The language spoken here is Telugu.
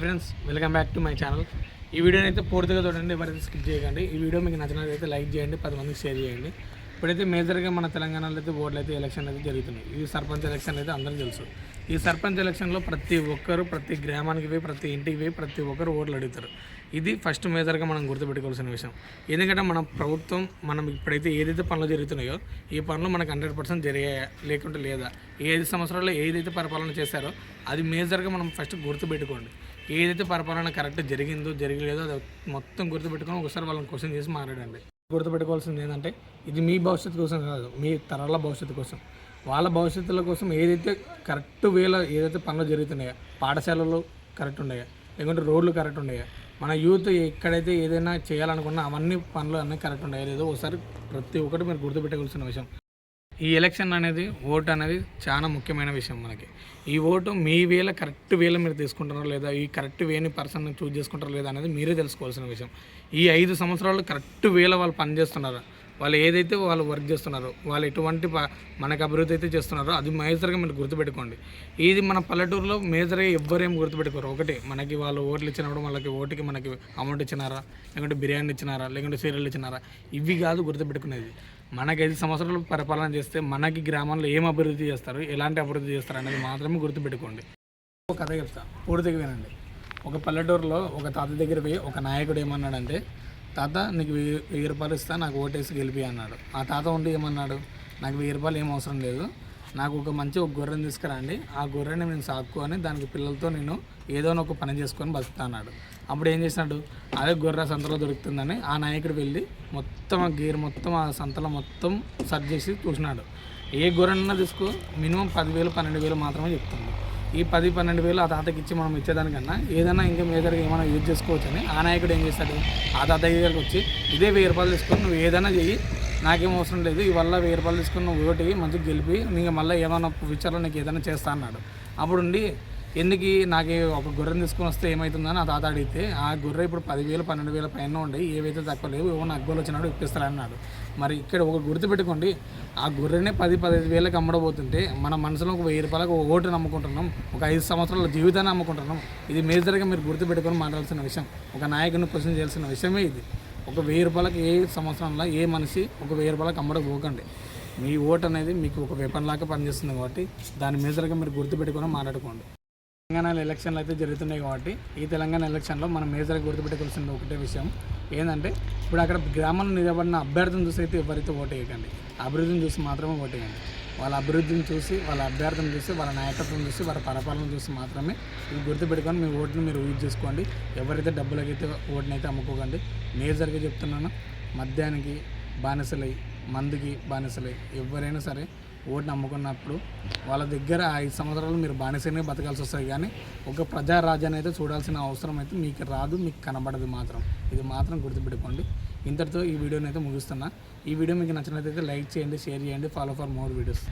Friends welcome back to my channel ఈ వీడియోని అయితే పూర్తిగా చూడండి ఎవరైతే స్కిప్ చేయకండి. ఈ వీడియో మీకు నచ్చినట్లయితే లైక్ చేయండి పది మందికి షేర్ చేయండి. ఇప్పుడైతే మేజర్గా మన తెలంగాణలో అయితే ఓట్లు అయితే ఎలక్షన్ అయితే జరుగుతున్నాయి. ఈ సర్పంచ్ ఎలక్షన్ అయితే అందరికీ తెలుసు. ఈ సర్పంచ్ ఎలక్షన్లో ప్రతి ఒక్కరు ప్రతి గ్రామానికి పోయి ప్రతి ఇంటికి పోయి ప్రతి ఒక్కరు ఓట్లు అడుగుతారు. ఇది ఫస్ట్ మేజర్గా మనం గుర్తుపెట్టుకోవాల్సిన విషయం. ఎందుకంటే మన ప్రభుత్వం మనం ఇప్పుడైతే ఏదైతే పనులు జరుగుతున్నాయో ఈ పనులు మనకు హండ్రెడ్ పర్సెంట్ జరిగాయా లేకుంటే లేదా? ఏది సంవత్సరాల్లో ఏదైతే పరిపాలన చేశారో అది మేజర్గా మనం ఫస్ట్ గుర్తుపెట్టుకోండి. ఏదైతే పరిపాలన కరెక్ట్ జరిగిందో జరగలేదో అది మొత్తం గుర్తుపెట్టుకొని ఒకసారి వాళ్ళని క్వశ్చన్ చేసి మాట్లాడండి. గుర్తుపెట్టుకోవాల్సింది ఏంటంటే ఇది మీ భవిష్యత్తు కోసం కాదు మీ తరాల భవిష్యత్తు కోసం. వాళ్ళ భవిష్యత్తుల కోసం ఏదైతే కరెక్ట్ వేలో ఏదైతే పనులు జరుగుతున్నాయో పాఠశాలలు కరెక్ట్ ఉన్నాయా లేకుంటే రోడ్లు కరెక్ట్ ఉన్నాయా మన యూత్ ఎక్కడైతే ఏదైనా చేయాలనుకున్నా అవన్నీ పనులు అన్నీ కరెక్ట్ ఉన్నాయా లేదో ఒకసారి ప్రతి ఒక్కటి మీరు గుర్తుపెట్టుకోవాల్సిన విషయం. ఈ ఎలక్షన్ అనేది ఓటు అనేది చాలా ముఖ్యమైన విషయం మనకి. ఈ ఓటు మీ వేల కరెక్ట్ వేళ మీరు తీసుకుంటారో లేదా ఈ కరెక్ట్ వేని పర్సన్ చూజ్ చేసుకుంటారో లేదా అనేది మీరే తెలుసుకోవాల్సిన విషయం. ఈ ఐదు సంవత్సరాలు కరెక్ట్ వేళ వాళ్ళు పనిచేస్తున్నారు వాళ్ళు ఏదైతే వాళ్ళు వర్క్ చేస్తున్నారో వాళ్ళు ఎటువంటి ప- మనకు అభివృద్ధి అయితే చేస్తున్నారో అది మేజర్గా మీరు గుర్తుపెట్టుకోండి. ఇది మన పల్లెటూరులో మేజర్గా ఎవ్వరేం గుర్తుపెట్టుకోరు. ఒకటి మనకి వాళ్ళు ఓట్లు ఇచ్చినప్పుడు వాళ్ళకి ఓటుకి మనకి అమౌంట్ ఇచ్చినారా? లేకుంటే బిర్యానీ ఇచ్చినారా? లేకుంటే సీరియల్ ఇచ్చినారా? ఇవి కాదు గుర్తుపెట్టుకునేది. మనకి ఐదు సంవత్సరాలు పరిపాలన చేస్తే మనకి గ్రామంలో ఏం అభివృద్ధి చేస్తారు ఎలాంటి అభివృద్ధి చేస్తారు అనేది మాత్రమే గుర్తుపెట్టుకోండి. ఒక కథ చెప్తా పూర్తిగా వినండి. ఒక పల్లెటూరులో ఒక తాత దగ్గర పోయి ఒక నాయకుడు ఏమన్నాడంటే తాత నీకు వెయ్యి వెయ్యి రూపాయలు ఇస్తా నాకు ఓటేసి గెలిపి అన్నాడు. ఆ తాత ఉండి ఏమన్నాడు నాకు వెయ్యి రూపాయలు ఏం అవసరం లేదు నాకు ఒక మంచి ఒక గొర్రెని తీసుకురండి. ఆ గొర్రెని నేను సాక్కుని దానికి పిల్లలతో నేను ఏదో ఒక పని చేసుకొని బతుకుతాన్నాడు అప్పుడు ఏం చేసినాడు? అదే గొర్రె సంతలో దొరుకుతుందని ఆ నాయకుడు వెళ్ళి మొత్తం ఆ గేర్ మొత్తం ఆ సంతలో మొత్తం సర్చ్ చేసి చూసినాడు. ఏ గొర్రెనన్నా తీసుకో మినిమం పదివేలు పన్నెండు వేలు మాత్రమే చెప్తుంది ఈ పది పన్నెండు వేలు ఆ తాతకి ఇచ్చి మనం ఇచ్చేదానికన్నా ఏదైనా ఇంకా మేజర్గా ఏమైనా యూజ్ చేసుకోవచ్చు అని ఆ నాయకుడు ఏం చేస్తాడు? ఆ తాత దగ్గరికి వచ్చి ఇదే వెయ్యి రూపాయలు తీసుకొని నువ్వు ఏదైనా చెయ్యి నాకేం అవసరం లేదు ఇవల్ల వెయ్యి రూపాయలు తీసుకొని నువ్వు ఓటి మంచిగా గెలిపి నీకు మళ్ళీ ఏమైనా ఫ్యూచర్లో నీకు ఏదైనా చేస్తా అన్నాడు. అప్పుడు ఉండి ఎందుకు నాకు ఒక గొర్రెని తీసుకొని వస్తే ఏమవుతుందని ఆ తాత అడిగితే ఆ గొర్రె ఇప్పుడు పదివేలు పన్నెండు వేల పైన ఉండి ఏవైతే తక్కువ లేవు ఏమో అగ్గోలు వచ్చినాడు ఇప్పిస్తారన్నాడు. మరి ఇక్కడ ఒక గుర్తుపెట్టుకోండి ఆ గొర్రెనే పది పదిహేను వేలకు అమ్మడబోతుంటే మన మనసులో ఒక వెయ్యి రూపాయలకు ఒక ఓటు నమ్ముకుంటున్నాం ఒక ఐదు సంవత్సరాల జీవితాన్ని నమ్ముకుంటున్నాం. ఇది మేజర్గా మీరు గుర్తుపెట్టుకొని మాట్లాడాల్సిన విషయం. ఒక నాయకుని క్వశ్చన్ చేయాల్సిన విషయమే ఇది. ఒక వెయ్యి రూపాయలకి ఏ సంవత్సరంలో ఏ మనిషి ఒక వెయ్యి రూపాయలకు అమ్మడకపోకండి మీ ఓటు అనేది మీకు ఒక వెపన్ లాగా పనిచేస్తుంది కాబట్టి దాని మేజర్గా మీరు గుర్తుపెట్టుకొని మాట్లాడుకోండి. తెలంగాణ ఎలక్షన్లు అయితే జరుగుతున్నాయి కాబట్టి ఈ తెలంగాణ ఎలక్షన్లో మనం మేజర్గా గుర్తుపెట్టుకోవాల్సిన ఒకటే విషయం. ఏంటంటే ఇప్పుడు అక్కడ గ్రామంలో నిలబడిన అభ్యర్థిని చూసి అయితే ఎవరైతే ఓటు వేయకండి అభివృద్ధిని చూసి మాత్రమే ఓటు వేయండి. వాళ్ళ అభివృద్ధిని చూసి వాళ్ళ అభ్యర్థిని చూసి వాళ్ళ నాయకత్వం చూసి వాళ్ళ పరిపాలన చూసి మాత్రమే ఇది గుర్తుపెట్టుకొని మీ ఓటును మీరు యూజ్ చేసుకోండి. ఎవరైతే డబ్బులకైతే ఓటుని అయితే అమ్ముకోకండి. మేజర్గా చెప్తున్నాను మద్యానికి బానిసలై మందుకి బానిసలై ఎవరైనా సరే ఓటు నమ్ముకున్నప్పుడు వాళ్ళ దగ్గర ఐదు సంవత్సరాలు మీరు బానిసనే బతకాల్సి వస్తుంది. కానీ ఒక ప్రజారాజ్యాన్ని అయితే చూడాల్సిన అవసరం అయితే మీకు రాదు మీకు కనబడదు మాత్రం. ఇది మాత్రం గుర్తుపెట్టుకోండి. ఇంతటితో ఈ వీడియోని అయితే ముగిస్తున్నా. ఈ వీడియో మీకు నచ్చినట్లయితే లైక్ చేయండి షేర్ చేయండి. Follow for more videos.